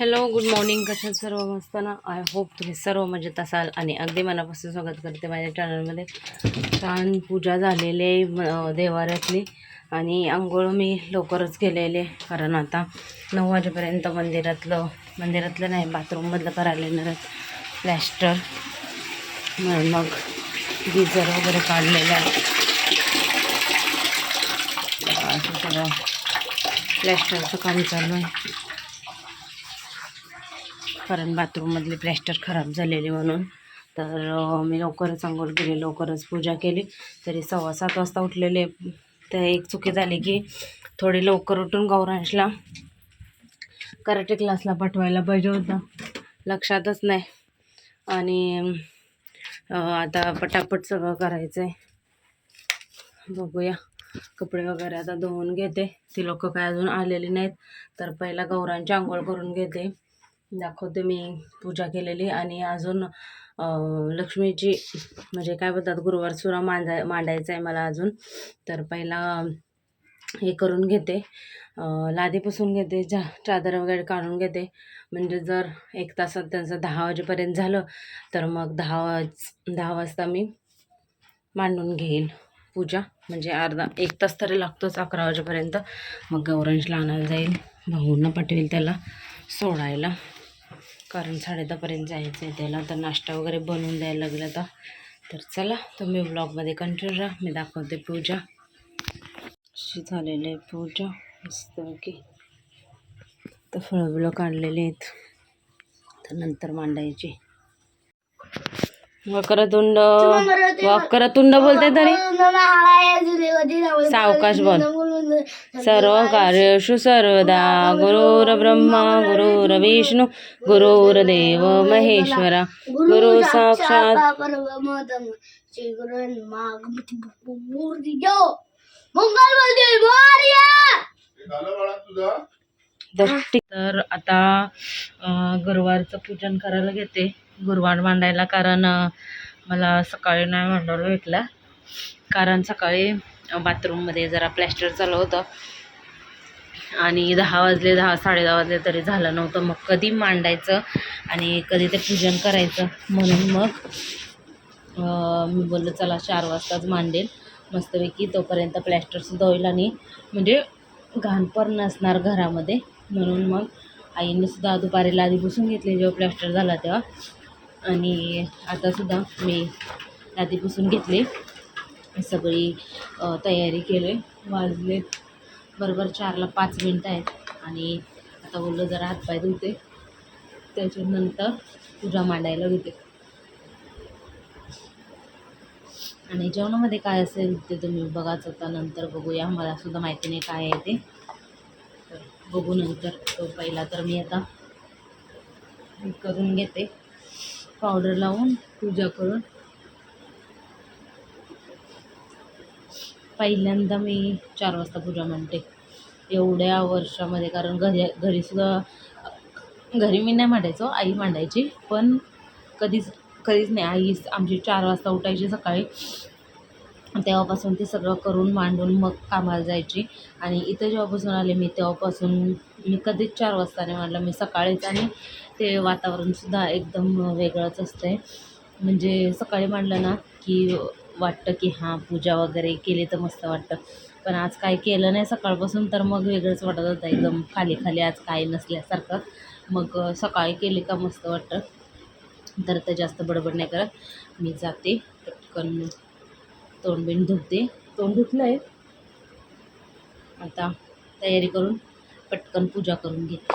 Hello good morning कशा सर्व मस्त ना? आय होप तुम्ही सर्व मजेत असाल आणि अगदी मनापासून स्वागत करते माझ्या चॅनलमध्ये छान पूजा झालेली आहे देवाऱ्यातली आणि आंघोळ मी लवकरच केलेले कारण आता नऊ वाजेपर्यंत मंदिरातलं मंदिरातलं नाही बाथरूममधलं करायला येणार आहेत प्लॅस्टर मग गिजर वगैरे काढलेलं आहे. असं सगळं प्लॅस्टरचं काम चालू आहे. कारण बाथरूममधले प्लॅस्टर खराब झालेली म्हणून. तर मी लवकरच अंघोळ केली लवकरच पूजा केली. तरी सव्वा सात वाजता उठलेले. तर एक चुकी झाली की थोडी लवकर उठून गौरांशला कराटे क्लासला पाठवायला पाहिजे होतं. लक्षातच नाही. आणि आता पटापट सगळं करायचं आहे बघूया. कपडे वगैरे आता धुवून घेते. ती लोक काय अजून आलेली नाहीत. तर पहिला गौरांची आंघोळ करून घेते. दाखवते मी पूजा केलेली आणि अजून लक्ष्मीची म्हणजे काय बोलतात गुरुवार सुरा मांडा मांडायचा आहे मला अजून. तर पहिला हे करून घेते. लादी पुसून घेते जा चादर वगैरे काढून घेते. म्हणजे जर एक तासात त्यांचं दहा वाजेपर्यंत झालं तर मग दहा वाज दहा वाजता मी मांडून घेईल पूजा. म्हणजे अर्धा एक तास तरी लागतोच अकरा वाजेपर्यंत. मग गौरांशला आणायला जाईल भाऊंना पाठवेल त्याला सोडायला. कारण साडेदहापर्यंत जायचं आहे त्याला. तर नाश्ता वगैरे बनवून द्यायला लागला आता. तर चला तुम्ही ब्लॉगमध्ये कंटिन्यू राहा. मी दाखवते पूजा. अशी झालेली आहे पूजा. मस्तपैकी तर फळं बिळं काढलेली आहेत. तर नंतर मांडायची. वक्रतुंड वक्रतुंड बोलते तरी? सावकाश बोल. सर्व कार्येषु सर्वदा गुरुर्ब्रह्मा गुरुर्विष्णू गुरुर्देव महेश्वरा गुरु साक्षात तर आता गुरुवारचं पूजन करायला घेते. गुरुवार मांडायला कारण मला सकाळी नाही मांडायला भेटला. कारण सकाळी बाथरूममध्ये जरा प्लॅस्टर चालू होतं. आणि दहा वाजले दहा साडे दहा वाजले तरी झालं नव्हतं. मग कधी मांडायचं आणि कधी ते पूजन करायचं म्हणून मग मी बोललं चला चार वाजताच मांडेल. मस्तपैकी तोपर्यंत प्लॅस्टरसुद्धा होईल आणि म्हणजे घाण पण नसणार घरामध्ये. म्हणून मग आईने सुद्धा दुपारी लादी पुसून घेतली जेव्हा प्लॅस्टर झाला तेव्हा. आणि आतासुद्धा मी लादी पुसून घेतली. सगळी तयारी केली. वाजलेत बरोबर चारला पाच मिनटं आहेत. आणि आता बोललं जरा हातपाय धुते. त्याच्यानंतर पूजा मांडायला घेते. आणि जेवणामध्ये काय असेल ते तुम्ही बघाच आता. नंतर बघूया. मला सुद्धा माहिती नाही काय आहे ते. तर बघू नंतर. तो पहिला तर मी आता करून घेते. पावडर लावून पूजा करून. पहिल्यांदा मी चार वाजता पूजा म्हणते एवढ्या वर्षामध्ये कारण घरी घरीसुद्धा घरी मी नाही मांडायचो आई मांडायची. पण कधीच कधीच नाही. आई आमची चार वाजता उठायची सकाळी. तेव्हापासून ते सगळं करून मांडून मग कामाला जायची. आणि इथं जेव्हापासून आले मी तेव्हापासून मी कधीच चार वाजता नाही मांडलं. मी सकाळीच आणि ते वातावरणसुद्धा एकदम वेगळंच असतं आहे म्हणजे सकाळी मांडलं ना की वाटतं की हां पूजा वगैरे केली तर मस्त वाटतं. पण आज काय केलं नाही सकाळपासून तर मग वेगळंच वाटत होतं एकदम खाली खाली आज काय नसल्यासारखं. मग सकाळी केली का मस्त वाटतं. तर ते जास्त बडबड नाही करत. मी जाते पटकन तोंड बिंड धुते. तोंड धुतलं आहे आता तयारी करून पटकन पूजा करून घेते.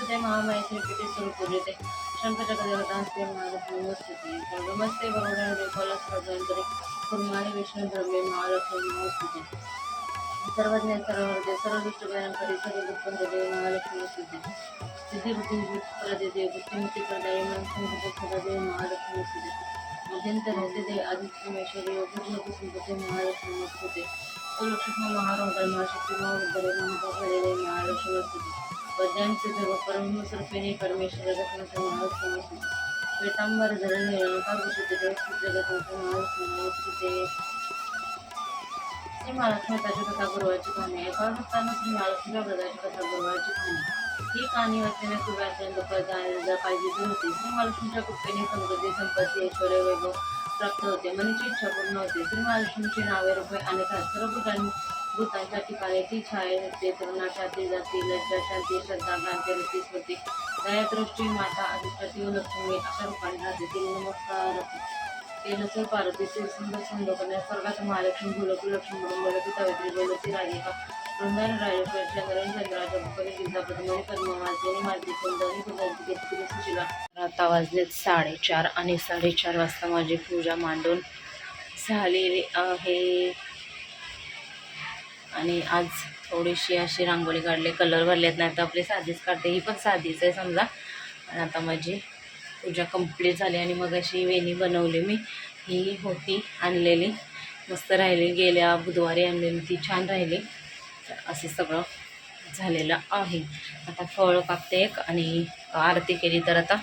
नमः नमस्ते महामाय श्रीपीठे सुरपूजिते शंकरदेवतांस्ते महालक्ष्मी नमस्ते नमस्ते भगवान कलश कुर्माणी विष्णू द्रव्ये महालक्ष्मी नमस्ते सर्वज्ञ सर्वहृदय सर्वदुष्ट भयंकरी सर्वदुःखंदे महालक्ष्मी नमस्ते सिद्धी बुद्धी प्रदेदे बुद्धिमुक्ती प्रदाय मनसंगते सदादेव महालक्ष्मी नमस्ते मध्यंतर हृदय आदित्यमेश्वरी योगज्योती सुंदते महालक्ष्मी नमस्ते लक्ष्मी महारोदय महाशक्ती महारुद्रे महाभगवरे महालक्ष्मी नमस्ते वद्यांचे देव परमस्वरूपिणी परमेश्वर श्वेतांबर श्री महालक्ष्मी कथा गुरुवाची कहाणी एका भक्तांना श्री व्रताची कथा गुरुवाची कहाणी ही कहाणी वाचल्याने पाहिजे होती. श्री महालक्ष्मीच्या कृपेने समृद्धी संपत्ती ऐश्वर वैभव प्राप्त होते. मनीची इच्छा पूर्ण होते. श्री महालक्ष्मीची नावे रुपये अनेक सर्व भूतांच्या ठिकाणी ती छाया नसते तरुणाशाती जाती लज्जा शांती श्रद्धा गांधी रती होते दयादृष्टी माता अधिष्ठाती व लक्ष्मी अशा रूपाने राहते. ती नमस्कार तेलसर पार्वती श्री सुंदर सुंदर कन्या स्वर्गात महालक्ष्मी भूलकी लक्ष्मी बोलती सावित्री बोलती राधिका वृंदावन राजेश्वर चंद्रन चंद्राच्या भूपली गिरिजा पद्मनी पद्मवासिनी मालती कुंदनी कुंदनची घेतली सुशिला. आता वाजलेत साडेचार आणि साडेचार वाजता माझी पूजा मांडून झालेली आहे. आणि आज थोडीशी अशी रांगोळी काढली कलर भरलेत नाही तर आपली साधीच काढते. ही पण साधीच आहे समजा. आणि आता माझी पूजा कंप्लीट झाली आणि मग अशी वेणी बनवली मी. ही होती आणलेली. मस्त राहिली. गेल्या बुधवारी आणलेली. ती छान राहिली. असं सगळं झालेलं आहे. आता फळ कापते एक आणि आरती केली तर आता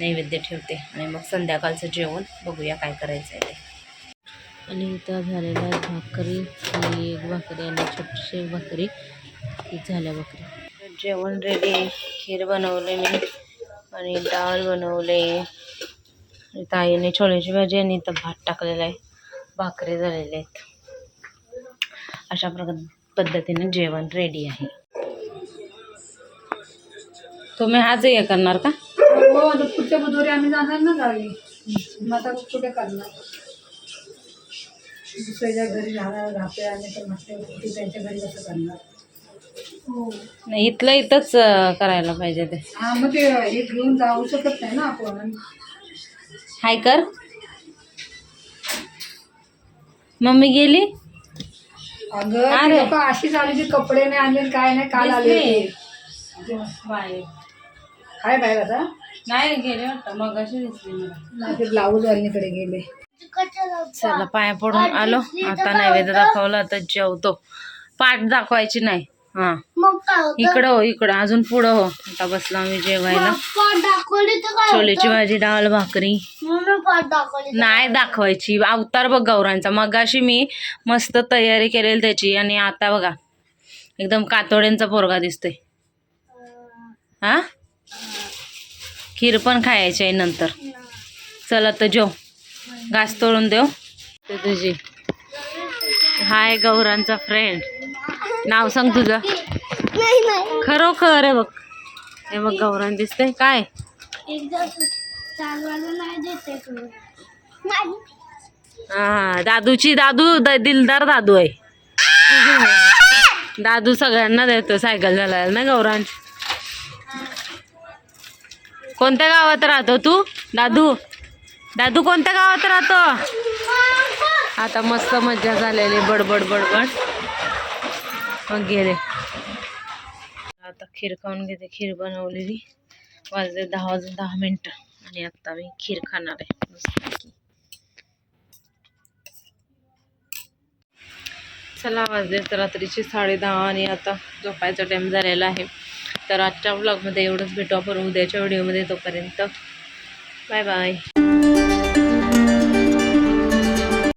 नैवेद्य ठेवते. आणि मग संध्याकाळचं जेवण बघूया काय करायचं आहे ते. आणि इथं झालेलं आहे भाकरी ही एक भाकरी आणि छोटीशी एक भाकरी. ही झाल्या भाकरी. जेवण रेडी खीर बनवले मी आणि डाळ बनवले. आणि ताईने छोल्याची भाजी आणि इथं भात टाकलेला आहे. भाकरी झालेले आहेत. अशा प्रकार पद्धतीने जेवण रेडी आहे. तुम्ही आज हे करणार का? हो आता पुढच्या बुधवारी आम्ही जाणार ना गावी. मग आता कुठे करणार? दुसऱ्याच्या घरी राहणार राहते आणि तर म्हटलं कुठे त्यांच्या घरी कसं करणार. हो. नाही इथलं इथंच अं, करायला पाहिजे ते. हा मग ते हे घेऊन जाऊ शकत नाही ना आपण? हाय कर. मम्मी गेली? अगं अरे. ती लोकं अशी आली जी कपडे नाही आणले काय नाही काल आले होते. काय बाहेर आता. नाही गेले वाटतं. मग अशी दिसली मला. नाही ते ब्लाऊज वालीकडे गेले. चला पाया पडून आलो. आता नैवेद्य दाखवला आता जेवतो. पाठ दाखवायची नाही. हा. इकडं हो इकडं. अजून पुढं हो. आता बसलो आम्ही जेवायला. छोलेची भाजी डाळ भाकरी. नाही दाखवायची. अवतार बघ गौरांचा. मगाशी मी मस्त तयारी केलेली त्याची आणि आता बघा एकदम कातोड्यांचा पोरगा दिसतोय. हा? खीर पण खायची आहे नंतर. चला तर जेव. घास तोडून देऊ. ते तुझी हाय गौरांचा फ्रेंड नाव सांग तुझं. खरोखर आहे बघ. हे बघ गौरान दिसतंय. काय? हा दादूची दादू द- दिलदार दादू आहे. दादू सगळ्यांना देतो. सायकल झाला ना गौरान कोणत्या गावात राहतो तू? दादू? दादू कोणत्या गावात राहतो? आता मस्त मज्जा झालेली बडबड बडबड. मग गेले आता खीर खाऊन घेते खीर बनवलेली. वाजले दहा वाजून दहा मिनटं. आणि आता मी खीर खाणार आहे. चला वाजले तर रात्रीची साडे दहा आणि आता झोपायचा टाईम झालेला आहे. तर आजच्या ब्लॉगमध्ये एवढंच भेटू आपण उद्याच्या व्हिडिओमध्ये तोपर्यंत बाय बाय